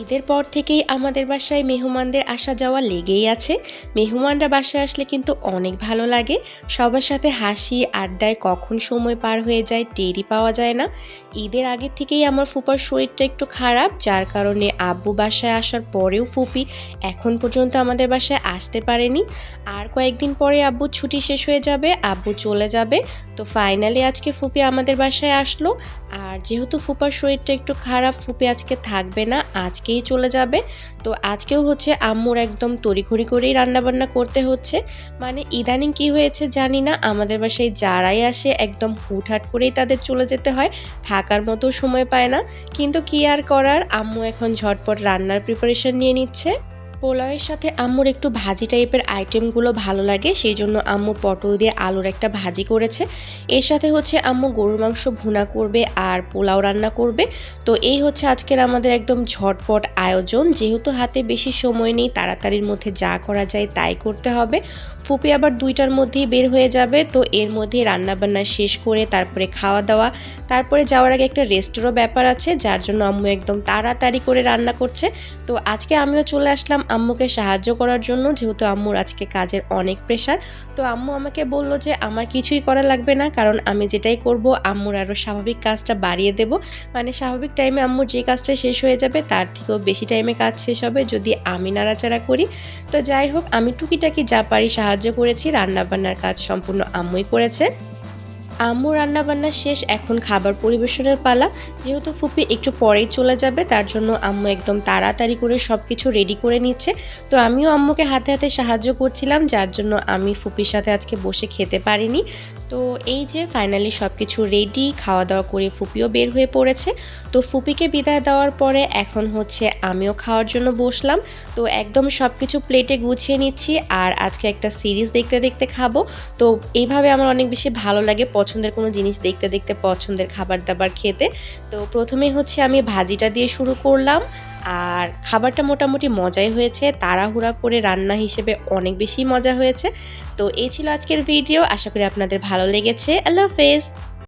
ঈদের পর থেকেই আমাদের বাসায় মেহমানদের আসা যাওয়া লেগেই আছে। মেহমানরা বাসায় আসলে কিন্তু অনেক ভালো লাগে। সবার সাথে হাসি, আড্ডায় কখন সময় পার হয়ে যায় টেরি পাওয়া যায় না। ঈদের আগে থেকেই আমার ফুপার শরীরটা একটু খারাপ, যার কারণে আব্বু বাসায় আসার পরেও ফুপি এখন পর্যন্ত আমাদের বাসায় আসতে পারেনি। আর কয়েকদিন পরে আব্বু ছুটি শেষ হয়ে যাবে, আব্বু চলে যাবে। তো ফাইনালি আজকে ফুপি আমাদের বাসায় আসলো। আর যেহেতু ফুপার শরীরটা একটু খারাপ, ফুপি আজকে থাকবে না আজকেই চলে যাবে। তো আজকেও হচ্ছে আম্মুর একদম তড়িঘড়ি করেই রান্নাবান্না করতে হচ্ছে। মানে ইদানিং কি হয়েছে জানি না, আমাদের বাসায় যারাই আসে একদম হুটহাট করেই তাদের চলে যেতে হয়, থাকার মতো সময় পায় না। কিন্তু কি আর করার, আম্মু এখন ঝটপট রান্নার প্রিপারেশন নিয়ে নিচ্ছে। পোলাওয়ের সাথে আম্মুর একটু ভাজি টাইপের আইটেমগুলো ভালো লাগে, সেই জন্য আম্মু পটল দিয়ে আলুর একটা ভাজি করেছে। এর সাথে হচ্ছে আম্মু গরুর মাংস ভুনা করবে আর পোলাও রান্না করবে। তো এই হচ্ছে আজকের আমাদের একদম ঝটপট আয়োজন। যেহেতু হাতে বেশি সময় নেই, তাড়াতাড়ির মধ্যে যা করা যায় তাই করতে হবে। ফুপি আবার দুইটার মধ্যেই বের হয়ে যাবে, তো এর মধ্যে রান্নাবান্না শেষ করে তারপরে খাওয়া দাওয়া তারপরে যাওয়ার আগে একটা রেস্টেরও ব্যাপার আছে, যার জন্য আম্মু একদম তাড়াতাড়ি করে রান্না করছে। তো আজকে আমিও চলে আসলাম আম্মুকে সাহায্য করার জন্য, যেহেতু আম্মুর আজকে কাজের অনেক প্রেশার তো আম্মু আমাকে বলল যে, আমার কিছুই করা লাগবে না, কারণ আমি যেটাই করব, আম্মুর আরও স্বাভাবিক কাজটা বাড়িয়ে দেব। মানে স্বাভাবিক টাইমে আম্মুর যে কাজটা শেষ হয়ে যাবে, তার থেকেও বেশি টাইমে কাজ শেষ হবে, যদি আমি নাড়াচাড়া করি। তো যাই হোক, আমি টুকিটাকি যা পারি সাহায্য করেছি, রান্নাবান্নার কাজ সম্পূর্ণ আম্মুই করেছে। আম্মু রান্নাবান্না শেষ, এখন খাবার পরিবেশনের পালা। যেহেতু ফুপি একটু পরেই চলে যাবে, তার জন্য আম্মু একদম তাড়াতাড়ি করে সব কিছু রেডি করে নিচ্ছে। তো আমিও আম্মুকে হাতে হাতে সাহায্য করছিলাম, যার জন্য আমি ফুপির সাথে আজকে বসে খেতে পারিনি। তো এই যে ফাইনালি সব কিছু রেডি খাওয়া দাওয়া করে ফুপিও বের হয়ে পড়েছে। তো ফুপিকে বিদায় দেওয়ার পরে এখন হচ্ছে আমিও খাওয়ার জন্য বসলাম। তো একদম সব কিছু প্লেটে গুছিয়ে নিচ্ছি, আর আজকে একটা সিরিজ দেখতে দেখতে খাব। তো এইভাবে আমার অনেক বেশি ভালো লাগে পছন্দের কোনো জিনিস দেখতে দেখতে পছন্দের খাবার দাবার খেতে। তো প্রথমে হচ্ছে আমি ভাজিটা দিয়ে শুরু করলাম। আর খাবারটা মোটামুটি মজাই হয়েছে। তাড়াহুড়া করে রান্না হিসেবে অনেক বেশি মজা হয়েছে। তো এই ছিল আজকের ভিডিও। আশা করি আপনাদের ভালো লেগেছে। আল্লাহ হাফেজ।